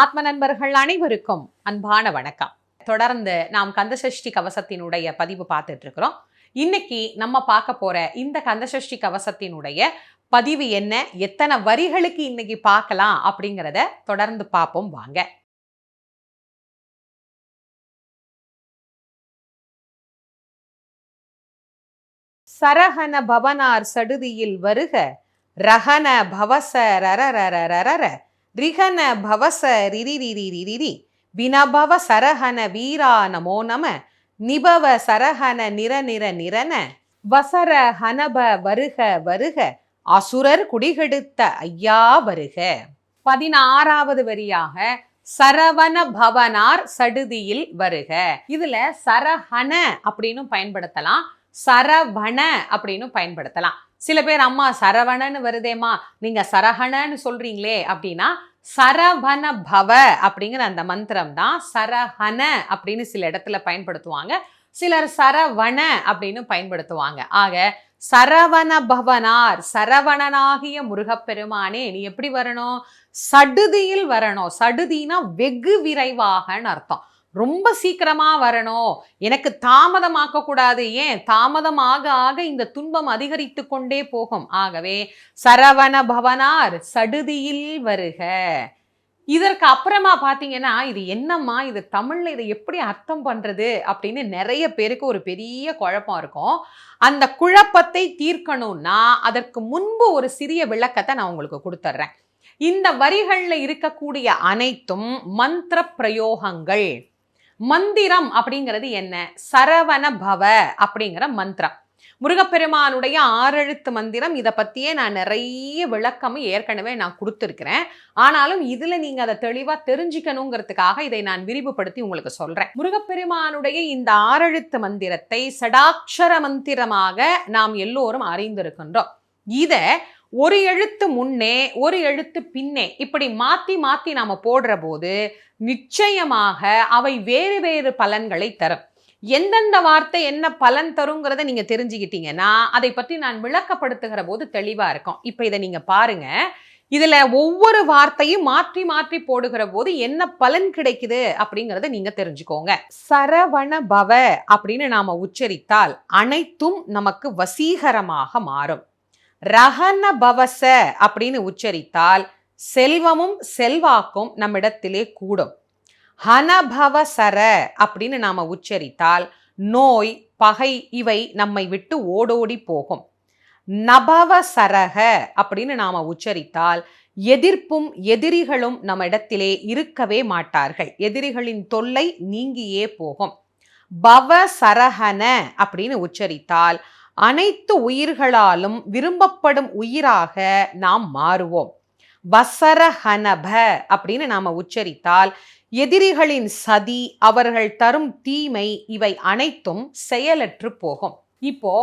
ஆத்ம நண்பர்கள் அனைவருக்கும் அன்பான வணக்கம். தொடர்ந்து நாம் கந்தசஷ்டி கவசத்தினுடைய பதிவு பார்த்துட்டு இருக்கிறோம் இன்னைக்கு நம்ம பார்க்க போற இந்த கந்தசஷ்டி கவசத்தினுடைய பதிவு என்ன? எத்தனை வரிகளுக்கு இன்னைக்கு பார்க்கலாம் அப்படிங்கிறத தொடர்ந்து பார்ப்போம் வாங்க. சரஹன பவனார் சடுதியில் வருக ரஹன பவச ரரரரரர ரிஹன பவச ரிரிரிரிரிரி வினபவ சரஹன வீரா நமோ நம நிபவ சரஹன நிர நிர நிரன வசர ஹனப வருக வருக அசுரர் குடிகெடுத்த ஐயா வருக. பதினாறாவது வரியாக சரவண பவனார் சடுதியில் வருக. இதுல சரஹன அப்படின்னு பயன்படுத்தலாம் சரவண அப்படின்னு பயன்படுத்தலாம். சில பேர் அம்மா சரவணன்னு வருதேம்மா. நீங்க சரஹணன்னு சொல்றீங்களே அப்படின்னா சரவண பவ அப்படிங்கிற அந்த மந்திரம் தான் சரஹன அப்படின்னு சில இடத்துல பயன்படுத்துவாங்க. சிலர் சரவண அப்படின்னு பயன்படுத்துவாங்க. ஆக சரவண பவனார் சரவணனாகிய முருகப்பெருமானே நீ எப்படி வரணும்? சடுதியில் வரணும். சடுதினா வெகு விரைவாகன்னு அர்த்தம். ரொம்ப சீக்கிரமா வரணும். எனக்கு தாமதமாக்க கூடாது ஏன்? தாமதமாக ஆக இந்த துன்பம் அதிகரித்து கொண்டே போகும். ஆகவே சரவண பவனார் சடுதியில் வருக. இதற்கு அப்புறமா பார்த்தீங்கன்னா இது என்னம்மா? இது தமிழில் இதை எப்படி அர்த்தம் பண்ணுறது அப்படின்னு நிறைய பேருக்கு ஒரு பெரிய குழப்பம் இருக்கும். அந்த குழப்பத்தை தீர்க்கணும்னா அதற்கு முன்பு ஒரு சிறிய விளக்கத்தை நான் உங்களுக்கு கொடுத்துட்றேன் இந்த வரிகளில் இருக்கக்கூடிய அனைத்தும் மந்திர பிரயோகங்கள். மந்திரம் அப்படிங்கிறது என்ன? சரவண பவ அப்படிங்கிற மந்திரம். முருகப்பெருமானுடைய ஆறெழுத்து மந்திரம் இதை பற்றியே நான் நிறைய விளக்கமும் ஏற்கனவே நான் கொடுத்துருக்கிறேன். ஆனாலும் இதில் நீங்கள் அதை தெளிவாக தெரிஞ்சுக்கணுங்கிறதுக்காக இதை நான் விரிவுபடுத்தி உங்களுக்கு சொல்கிறேன் முருகப்பெருமானுடைய இந்த ஆறெழுத்து மந்திரத்தை சடாட்சர மந்திரமாக நாம் எல்லோரும் அறிந்திருக்கின்றோம். இதை ஒரு எழுத்து முன்னே ஒரு எழுத்து பின்னே இப்படி மாற்றி மாற்றி நாம் போடுற போது நிச்சயமாக அவை வேறு வேறு பலன்களை தரும். எந்தெந்த வார்த்தை என்ன பலன் தருங்கிறத நீங்கள் தெரிஞ்சுக்கிட்டீங்கன்னா அதை பற்றி நான் விளக்கப்படுத்துகிற போது தெளிவாக இருக்கும். இப்போ இதை நீங்கள் பாருங்கள் இதில் ஒவ்வொரு வார்த்தையும் மாற்றி மாற்றி போடுகிற போது என்ன பலன் கிடைக்குது அப்படிங்கிறத நீங்க தெரிஞ்சுக்கோங்க. சரவண பவ அப்படின்னு நாம உச்சரித்தால் அனைத்தும் நமக்கு வசீகரமாக மாறும். ரஹன பவச அப்படின்னு உச்சரித்தால் செல்வமும் செல்வாக்கும் நம்மிடத்திலே கூடும். ஹனபவ சர அப்படின்னு நாம உச்சரித்தால் நோய் பகை இவை நம்மை விட்டு ஓடோடி போகும். நபவ சரக அப்படின்னு நாம உச்சரித்தால் எதிர்ப்பும் எதிரிகளும் நம்ம இடத்திலே இருக்கவே மாட்டார்கள். எதிரிகளின் தொல்லை நீங்கியே போகும். பவ சரஹன அப்படின்னு உச்சரித்தால் அனைத்து உயிர்களாலும் விரும்பப்படும் உயிராக நாம் மாறுவோம். வசரஹனப அப்படின்னு நாம் உச்சரித்தால் எதிரிகளின் சதி அவர்கள் தரும் தீமை இவை அனைத்தும் செயலற்று போகும். இப்போ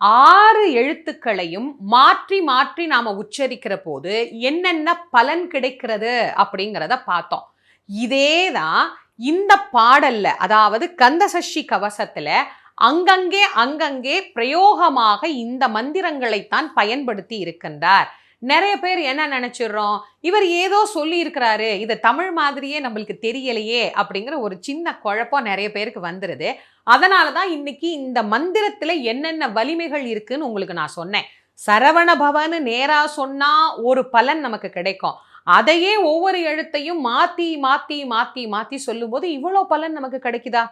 ஆறு எழுத்துக்களையும் மாற்றி மாற்றி நாம உச்சரிக்கிற போது என்னென்ன பலன் கிடைக்கிறது அப்படிங்கிறத பார்த்தோம். இதே தான் இந்த பாடல்ல அதாவது கந்தசஷ்டி கவசத்துல அங்கங்கே அங்கங்கே பிரயோகமாக இந்த மந்திரங்களைத்தான் பயன்படுத்தி இருக்கின்றார். நிறைய பேர் என்ன நினைச்சிடுறோம்? இவர் ஏதோ சொல்லி இருக்கிறாரு இது தமிழ் மாதிரியே நம்மளுக்கு தெரியலையே அப்படிங்கிற ஒரு சின்ன குழப்பம் நிறைய பேருக்கு வந்துருது. அதனால தான் இன்னைக்கு இந்த மந்திரத்தில் என்னென்ன வலிமைகள் இருக்குன்னு உங்களுக்கு நான் சொன்னேன். சரவண பவன்னு நேரா சொன்னா ஒரு பலன் நமக்கு கிடைக்கும். அதையே ஒவ்வொரு எழுத்தையும் மாத்தி மாத்தி மாத்தி மாத்தி சொல்லும்போது இவ்வளோ பலன் நமக்கு கிடைக்குதா?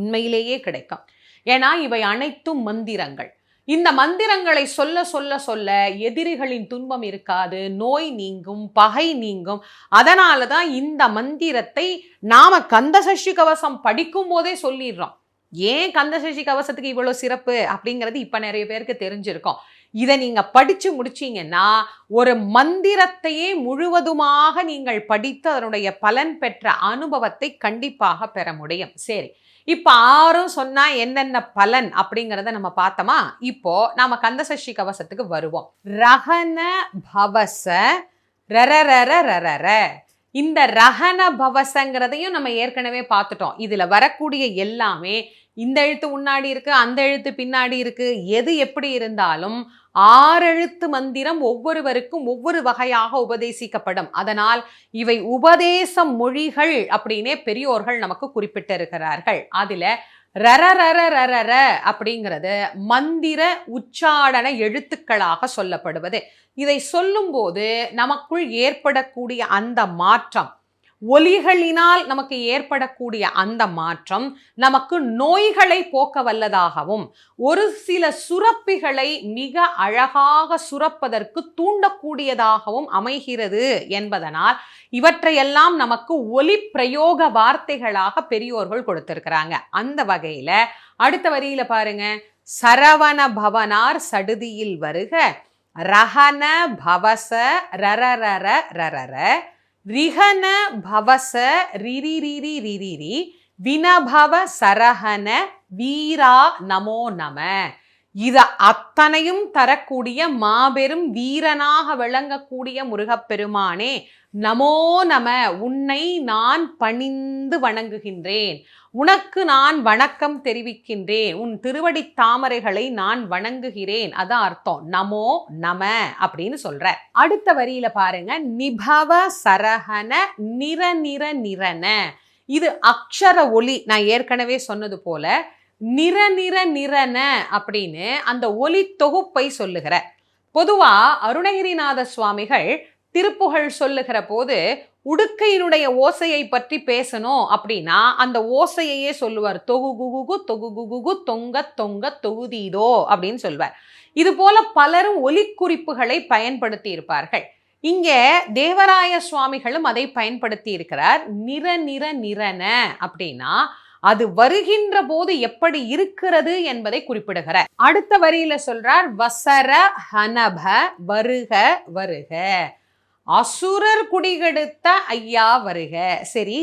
உண்மையிலேயே கிடைக்கும். ஏன்னா இவை அனைத்தும் மந்திரங்கள். இந்த மந்திரங்களை சொல்ல சொல்ல சொல்ல எதிரிகளின் துன்பம் இருக்காது நோய் நீங்கும் பகை நீங்கும். அதனால தான் இந்த மந்திரத்தை நாம கந்தசஷ்டி கவசம் படிக்கும் போதே சொல்லிடுறோம். ஏன் கந்தசஷ்டி கவசத்துக்கு இவ்வளோ சிறப்பு அப்படிங்கிறது இப்போ நிறைய பேருக்கு தெரிஞ்சிருக்கோம். இதை நீங்க படிச்சு முடிச்சீங்கன்னா ஒரு மந்திரத்தையே முழுவதுமாக நீங்கள் படித்து அதனுடைய பலன் பெற்ற அனுபவத்தை கண்டிப்பாக பெற முடியும். சரி. இப்போ ஆறும் சொன்னால் என்னென்ன பலன் அப்படிங்கிறத நம்ம பார்த்தோமா? இப்போ நாம கந்தசஷ்டி கவசத்துக்கு வருவோம். ரகன பவச ரரரர ரர இந்த ரஹன பவசங்கிறதையும் நம்ம ஏற்கனவே பார்த்துட்டோம். இதில் வரக்கூடிய எல்லாமே இந்த எழுத்து முன்னாடி இருக்குது அந்த எழுத்து பின்னாடி இருக்குது எது எப்படி இருந்தாலும் ஆறெழுத்து மந்திரம் ஒவ்வொருவருக்கும் ஒவ்வொரு வகையாக உபதேசிக்கப்படும். அதனால் இவை உபதேச மொழிகள் அப்படின்னே பெரியோர்கள் நமக்கு குறிப்பிட்டிருக்கிறார்கள். அதில் ரர ரர ரர ர அப்படிங்கிறது மந்திர உச்சாடன எழுத்துக்களாக சொல்லப்படுவது. இதை சொல்லும்போது நமக்குள் ஏற்படக்கூடிய அந்த மாற்றம் ஒலிகளினால் நமக்கு ஏற்படக்கூடிய அந்த மாற்றம் நமக்கு நோய்களை போக்க வல்லதாகவும் ஒரு சில சுரப்பிகளை மிக அழகாக சுரப்பதற்கு தூண்டக்கூடியதாகவும் அமைகிறது என்பதனால் இவற்றையெல்லாம் நமக்கு ஒலி பிரயோக வார்த்தைகளாக பெரியோர்கள் கொடுத்திருக்கிறாங்க. அந்த வகையில் அடுத்த வரியில பாருங்க. சரவண பவனார் சடுதியில் வருக. ரஹன பவச ரரரர ரரர ரிஹன பவச ரிரி ரிரி ரிரி ரிரிரி வினபவ சரஹன வீரா நமோ நம. இதை அத்தனையும் தரக்கூடிய மாபெரும் வீரனாக விளங்கக்கூடிய முருகப்பெருமானே நமோ நம உன்னை நான் பணிந்து வணங்குகின்றேன். உனக்கு நான் வணக்கம் தெரிவிக்கின்றேன். உன் திருவடி தாமரைகளை நான் வணங்குகிறேன். அதான் அர்த்தம். நமோ நம அப்படின்னு சொல்ற. அடுத்த வரியில பாருங்க. நிபவ சரஹன நிற நிற நிறன இது அக்ஷர ஒளி. நான் ஏற்கனவே சொன்னது போல நிற நிற நிறன அப்படின்னு அந்த ஒலி தொகுப்பை சொல்லுகிற. பொதுவா அருணகிரிநாத சுவாமிகள் திருப்புகழ் சொல்லுகிற போது உடுக்கையினுடைய ஓசையை பற்றி பேசணும் அப்படின்னா அந்த ஓசையையே சொல்லுவார். தொகு குகுகு தொகு குகுகு தொங்க தொங்க தொகுதீதோ அப்படின்னு சொல்வார். இது போல பலரும் ஒலிக்குறிப்புகளை பயன்படுத்தி இருப்பார்கள். இங்கே தேவராய சுவாமிகளும் அதை பயன்படுத்தி இருக்கிறார். நிற நிற நிறன அப்படின்னா அது வருகின்ற போது எப்படி இருக்கிறது என்பதை குறிப்பிடுகிறார். அடுத்த வரியில சொல்றார் வசர ஹனப வருக வருக. அசுரர் குடிகெடுத்த ஐயா வருக. சரி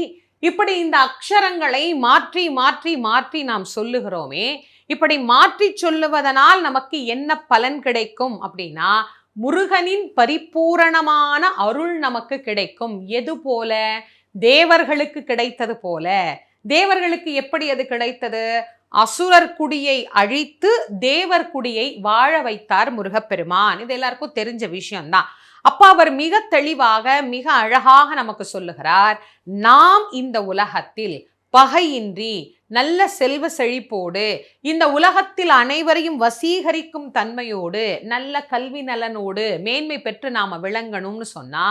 இப்படி இந்த அக்ஷரங்களை மாற்றி மாற்றி மாற்றி நாம் சொல்லுகிறோமே இப்படி மாற்றி சொல்லுவதனால் நமக்கு என்ன பலன் கிடைக்கும் அப்படின்னா முருகனின் பரிபூரணமான அருள் நமக்கு கிடைக்கும். எது போல? தேவர்களுக்கு கிடைத்தது போல. தேவர்களுக்கு எப்படி அது கிடைத்தது? அசுரர் குடியை அழித்து தேவர் குடியை வாழ வைத்தார் முருகப்பெருமான். இது எல்லாருக்கும் தெரிஞ்ச விஷயம்தான். அப்ப அவர் மிக தெளிவாக மிக அழகாக நமக்கு சொல்லுகிறார் நாம் இந்த உலகத்தில் பகையின்றி நல்ல செல்வ செழிப்போடு இந்த உலகத்தில் அனைவரையும் வசீகரிக்கும் தன்மையோடு நல்ல கல்வி நலனோடு மேன்மை பெற்று நாம விளங்கணும்னு சொன்னா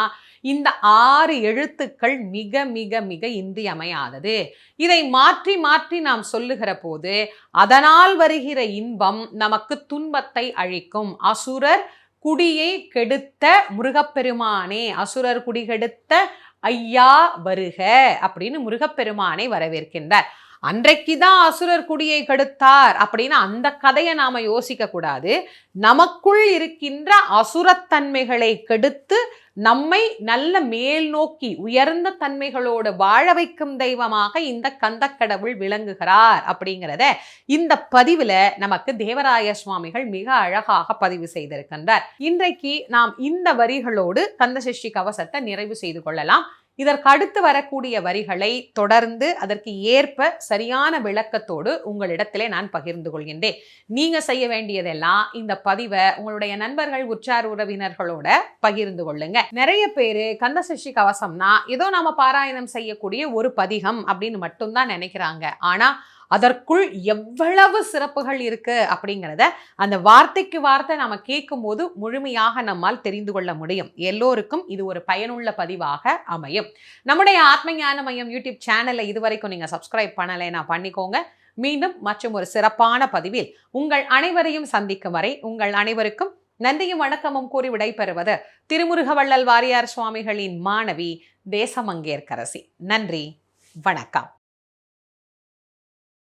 இந்த ஆறு எழுத்துக்கள் மிக மிக மிக இன்றியமையாதது. இதை மாற்றி மாற்றி நாம் சொல்லுகிற போது அதனால் வருகிற இன்பம் நமக்கு துன்பத்தை அழிக்கும். அசுரர் குடியை கெடுத்த முருகப்பெருமானே அசுரர் குடி கெடுத்த ஐயா வருக அப்படின்னு முருகப்பெருமானை வரவேற்கின்றார். அன்றைக்கு தான் அசுரர் குடியை கெடுத்தார் அப்படின்னு அந்த கதையை நாம் யோசிக்கக்கூடாது நமக்குள் இருக்கின்ற அசுரத்தன்மைகளை கெடுத்து நம்மை நல்ல மேல் நோக்கி உயர்ந்த தன்மைகளோடு வாழ வைக்கும் தெய்வமாக இந்த கந்தக்கடவுள் விளங்குகிறார் அப்படிங்கிறத இந்த பதிவில் நமக்கு தேவராய சுவாமிகள் மிக அழகாக பதிவு செய்திருக்கின்றார். இன்றைக்கு நாம் இந்த வரிகளோடு கந்தசஷ்டி கவசத்தை நிறைவு செய்து கொள்ளலாம். இதற்கு அடுத்து வரக்கூடிய வரிகளை தொடர்ந்து அதற்கு ஏற்ப சரியான விளக்கத்தோடு உங்களிடத்திலே நான் பகிர்ந்து கொள்கின்றேன். நீங்க செய்ய வேண்டியதெல்லாம் இந்த பதிவை உங்களுடைய நண்பர்கள் உற்றார் உறவினர்களோட பகிர்ந்து கொள்ளுங்க. நிறைய பேரு கந்தசஷ்டி கவசம்னா ஏதோ நாம பாராயணம் செய்யக்கூடிய ஒரு பதிகம் அப்படின்னு மட்டும்தான் நினைக்கிறாங்க. ஆனா அதற்குள் எவ்வளவு சிறப்புகள் இருக்கு அப்படிங்கிறத அந்த வார்த்தைக்கு வார்த்தை நாம கேட்கும் போது முழுமையாக நம்மால் தெரிந்து கொள்ள முடியும். எல்லோருக்கும் இது ஒரு பயனுள்ள பதிவாக அமையும். நம்முடைய ஆத்ம ஞான மையம் யூடியூப் சேனலை இதுவரைக்கும் நீங்கள் சப்ஸ்கிரைப் பண்ணலைன்னா பண்ணிக்கோங்க. மீண்டும் மற்றும் ஒரு சிறப்பான பதிவில் உங்கள் அனைவரையும் சந்திக்கும் வரை உங்கள் அனைவருக்கும் நன்றியும் வணக்கமும் கூறி விடைபெறுவது திருமுருகவள்ளல் வாரியார் சுவாமிகளின் மாணவி தேசமங்கேற்கரசி. நன்றி வணக்கம்.